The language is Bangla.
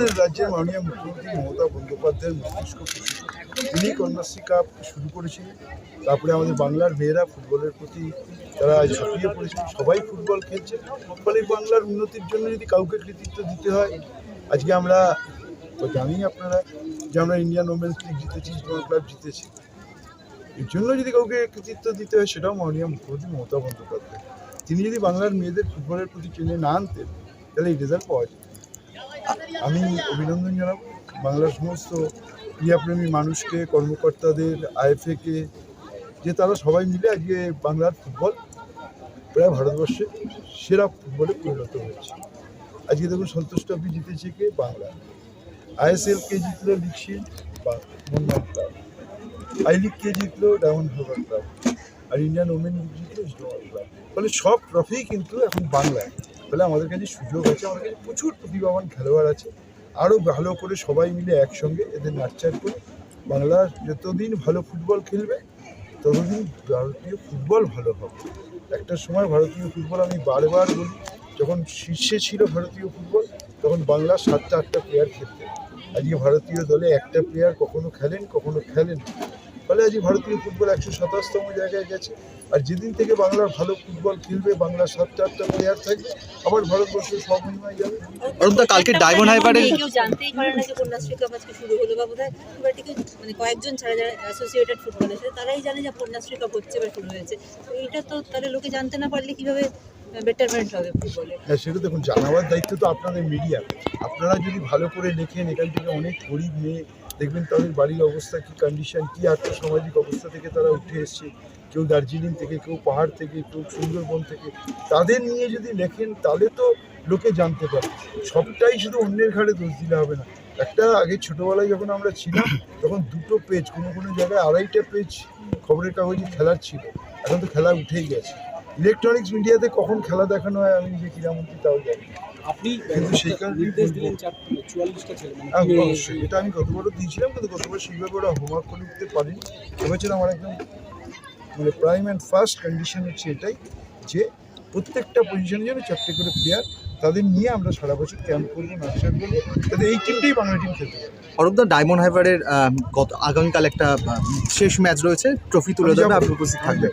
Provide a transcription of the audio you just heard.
আমাদের রাজ্যের মাননীয় মুখ্যমন্ত্রী মমতা বন্দ্যোপাধ্যায়ের মস্তিষ্ক তিনি কন্যাশ্রী কাপ শুরু করেছিলেন তারপরে আমাদের বাংলার মেয়েরা ফুটবলের প্রতি তারা ঝাঁপিয়ে পড়েছে। সবাই ফুটবল খেলছে। ফলে বাংলার উন্নতির জন্য যদি কাউকে কৃতিত্ব দিতে হয়, আজকে আমরা জানি আপনারা যে আমরা ইন্ডিয়ান ওমেন্স লিগ জিতেছি ইস্টবেঙ্গল ক্লাব জিতেছি। এর জন্য যদি কাউকে কৃতিত্ব দিতে হয়, সেটাও মাননীয় মুখ্যমন্ত্রী মমতা বন্দ্যোপাধ্যায়। তিনি যদি বাংলার মেয়েদের ফুটবলের প্রতি টেনে না আনতেন, তাহলে এই রেজাল্ট পাওয়া যেত আমি অভিনন্দন জানাব। বাংলার সমস্ত ক্রীড়াপ্রেমী মানুষকে, কর্মকর্তাদের, আইএফএকে, যে তারা সবাই মিলে আজকে বাংলার ফুটবল প্রায় ভারতবর্ষে সেরা ফুটবলে পরিণত হয়েছে। আজকে দেখুন সন্তোষ ট্রফি জিতেছে কে? বাংলা। আইএসএল কে জিতলো লিগশিল্ড বা মোহনবাগান ক্লাব আই লিগ কে জিতলো ডায়মন্ড হারবার ক্লাব আর ইন্ডিয়ান ওমেন লিগ জিতলো ইস্টবেঙ্গল ক্লাব ফলে সব ট্রফিই কিন্তু এখন বাংলায়। ফলে আমাদের কাছে সুযোগ আছে, আমাদের কাছে প্রচুর প্রতিভাবান খেলোয়াড় আছে। আরও ভালো করে সবাই মিলে একসঙ্গে এদের নার্চার করে বাংলার যতদিন ভালো ফুটবল খেলবে, ততদিন ভারতীয় ফুটবল ভালো হবে। একটা সময় ভারতীয় ফুটবল আমি বারবার বলি, যখন শীর্ষে ছিল ভারতীয় ফুটবল, তখন বাংলার সাতটা আটটা প্লেয়ার খেলতেন। আজকে ভারতীয় দলে একটা প্লেয়ার কখনো খেলেন কখনো খেলেন। ফলে আজকে ভারতীয় ফুটবল একশো সাতাশতম জায়গায় গেছে। আর যেদিন থেকে বাংলার ভালো ফুটবল খেলবে বাংলার সাতটা আটটা প্লেয়ার থাকবে আবার ভারতবর্ষ সব যাবে। কালকে ডায়মন্ড হাইপারের কেউ জানতেই পারে না যে কন্যাশ্রী কাপ আজকে শুরু হলো বা বোধহয় খুব একটা কেউ মানে কয়েকজন ছাড়া যারা অ্যাসোসিয়েটেড ফুটবলের সাথে তারাই জানে যে কন্যাশ্রী কাপ হচ্ছে বা শুরু হয়েছে। তো এটা তো তাহলে লোকে জানতে না পারলে কীভাবে হ্যাঁ সেটা দেখুন, জানাবার দায়িত্ব তো আপনাদের মিডিয়া আপনারা যদি ভালো করে লেখেন অনেক মেয়ে দেখবেন তাদের বাড়ির অবস্থা, কী কন্ডিশন অবস্থা থেকে তারা উঠে কেউ দার্জিলিং থেকে, কেউ পাহাড় থেকে, কেউ সুন্দরবন থেকে। তাদের নিয়ে যদি লেখেন, তাহলে তো লোকে জানতে পারে। সবটাই শুধু অন্যের ঘাড়ে দোষ দিলে হবে না। একটা আগে ছোটোবেলায় যখন আমরা ছিলাম, তখন দুটো পেজ কোনো কোনো জায়গায় আড়াইটা পেজ খবরের কাগজে খেলার ছিল। এখন তো খেলা উঠেই গেছে। ইলেকট্রনিক্স মিডিয়াতে কখন খেলা দেখানো হয় আমি যে ক্রীড়ামন্ত্রী তাও জানি আপনি কিন্তু সেই কারণেই নির্দেশ দিলেন চার চুয়াল্লিশটা ছেলে মানে হ্যাঁ, অবশ্যই এটা আমি গতবারও দিয়েছিলাম কিন্তু গতবার সেইভাবে ওরা হোমওয়ার্ক করে উঠতে পারিনি এবছর আমার একদম মানে প্রাইম অ্যান্ড ফার্স্ট কন্ডিশন হচ্ছে এটাই যে প্রত্যেকটা পজিশনের জন্য চারটে করে প্লেয়ার তাদের নিয়ে আমরা সারা বছর ক্যাম্প করব নার্সার করব যাতে এই টিমটাই বাংলা টিম খেলতে পারে অরূপদা ডায়মন্ড হাইপারের আহ, গত আগামীকাল একটা শেষ ম্যাচ রয়েছে ট্রফি তুলে দেবে যাব। আপনি উপস্থিত থাকবেন।